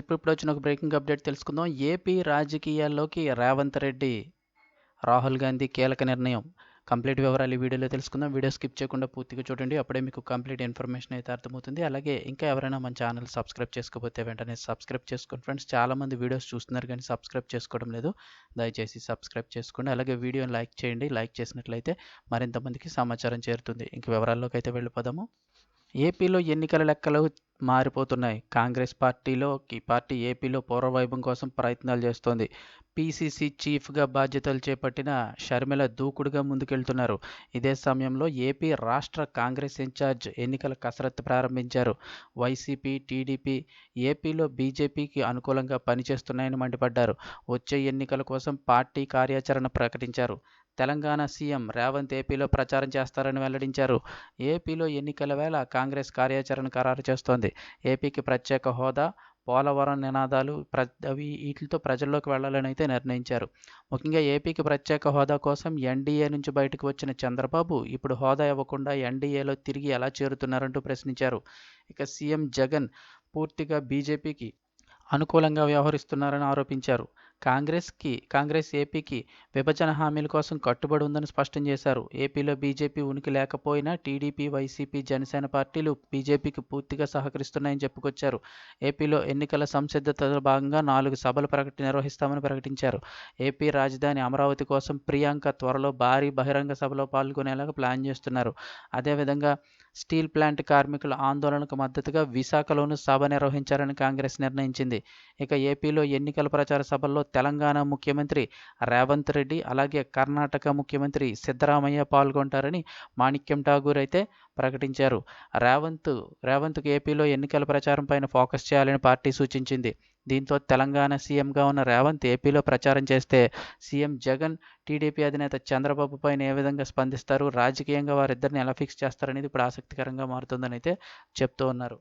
ఇప్పుడు వచ్చిన ఒక బ్రేకింగ్ అప్డేట్ తెలుసుకుందాం. ఏపీ రాజకీయాల్లోకి రేవంత్ రెడ్డి రాహుల్ గాంధీ కీలక నిర్ణయం. కంప్లీట్ వివరాలు ఈ వీడియోలో తెలుసుకుందాం. వీడియో స్కిప్ చేయకుండా పూర్తిగా చూడండి. అప్పుడే మీకు కంప్లీట్ ఇన్ఫర్మేషన్ అయితే అర్థమవుతుంది. అలాగే ఇంకా ఎవరైనా మన ఛానల్ సబ్స్క్రైబ్ చేసుకోకపోతే వెంటనే సబ్స్క్రైబ్ చేసుకోండి ఫ్రెండ్స్. చాలామంది వీడియోస్ చూస్తున్నారు కానీ సబ్స్క్రైబ్ చేసుకోవడం లేదు. దయచేసి సబ్స్క్రైబ్ చేసుకోండి. అలాగే వీడియోని లైక్ చేయండి. లైక్ చేసినట్లయితే మరింత మందికి సమాచారం చేరుతుంది. ఇంక వివరాల్లోకి అయితే వెళ్ళిపోదాము. ఏపీలో ఎన్నికల లెక్కలు మారిపోతున్నాయి. కాంగ్రెస్ పార్టీలో ఈ పార్టీ ఏపీలో పూర్వవైభవం కోసం ప్రయత్నాలు చేస్తోంది. పీసీసీ చీఫ్గా బాధ్యతలు చేపట్టిన షర్మిల దూకుడుగా ముందుకెళ్తున్నారు. ఇదే సమయంలో ఏపీ రాష్ట్ర కాంగ్రెస్ ఇన్ఛార్జ్ ఎన్నికల కసరత్తు ప్రారంభించారు. వైసీపీ టీడీపీ ఏపీలో బీజేపీకి అనుకూలంగా పనిచేస్తున్నాయని మండిపడ్డారు. వచ్చే ఎన్నికల కోసం పార్టీ కార్యాచరణ ప్రకటించారు. తెలంగాణ సీఎం రేవంత్ ఏపీలో ప్రచారం చేస్తారని వెల్లడించారు. ఏపీలో ఎన్నికల వేళ కాంగ్రెస్ కార్యాచరణ ఖరారు చేస్తోంది. ఏపీకి ప్రత్యేక హోదా పోలవరం నినాదాలు ప్ర అవి వీటితో ప్రజల్లోకి వెళ్ళాలని అయితే నిర్ణయించారు. ముఖ్యంగా ఏపీకి ప్రత్యేక హోదా కోసం ఎన్డీఏ నుంచి బయటకు వచ్చిన చంద్రబాబు ఇప్పుడు హోదా ఇవ్వకుండా ఎన్డీఏలో తిరిగి ఎలా చేరుతున్నారంటూ ప్రశ్నించారు. ఇక సీఎం జగన్ పూర్తిగా బీజేపీకి అనుకూలంగా వ్యవహరిస్తున్నారని ఆరోపించారు. కాంగ్రెస్కి కాంగ్రెస్ ఏపీకి విభజన హామీల కోసం కట్టుబడి ఉందని స్పష్టం చేశారు. ఏపీలో బీజేపీ ఉనికి లేకపోయినా టీడీపీ వైసీపీ జనసేన పార్టీలు బీజేపీకి పూర్తిగా సహకరిస్తున్నాయని చెప్పుకొచ్చారు. ఏపీలో ఎన్నికల సంసిద్ధతలో భాగంగా నాలుగు సభలు ప్రకటి నిర్వహిస్తామని ప్రకటించారు. ఏపీ రాజధాని అమరావతి కోసం ప్రియాంక త్వరలో భారీ బహిరంగ సభలో పాల్గొనేలాగా ప్లాన్ చేస్తున్నారు. అదేవిధంగా స్టీల్ ప్లాంట్ కార్మికుల ఆందోళనకు మద్దతుగా విశాఖలోనూ సభ నిర్వహించాలని కాంగ్రెస్ నిర్ణయించింది. ఇక ఏపీలో ఎన్నికల ప్రచార సభల్లో తెలంగాణ ముఖ్యమంత్రి రేవంత్ రెడ్డి అలాగే కర్ణాటక ముఖ్యమంత్రి సిద్ధరామయ్య పాల్గొంటారని మాణిక్యం ఠాగూర్ అయితే ప్రకటించారు. రేవంత్ రేవంత్కు ఏపీలో ఎన్నికల ప్రచారం పైన ఫోకస్ చేయాలని పార్టీ సూచించింది. దీంతో తెలంగాణ సీఎంగా ఉన్న రేవంత్ ఏపీలో ప్రచారం చేస్తే సీఎం జగన్ టీడీపీ అధినేత చంద్రబాబు పైన ఏ విధంగా స్పందిస్తారు? రాజకీయంగా వారిద్దరిని ఎలా ఫిక్స్ చేస్తారనేది ఇప్పుడు ఆసక్తికరంగా మారుతుందని అయితే చెప్తూ ఉన్నారు.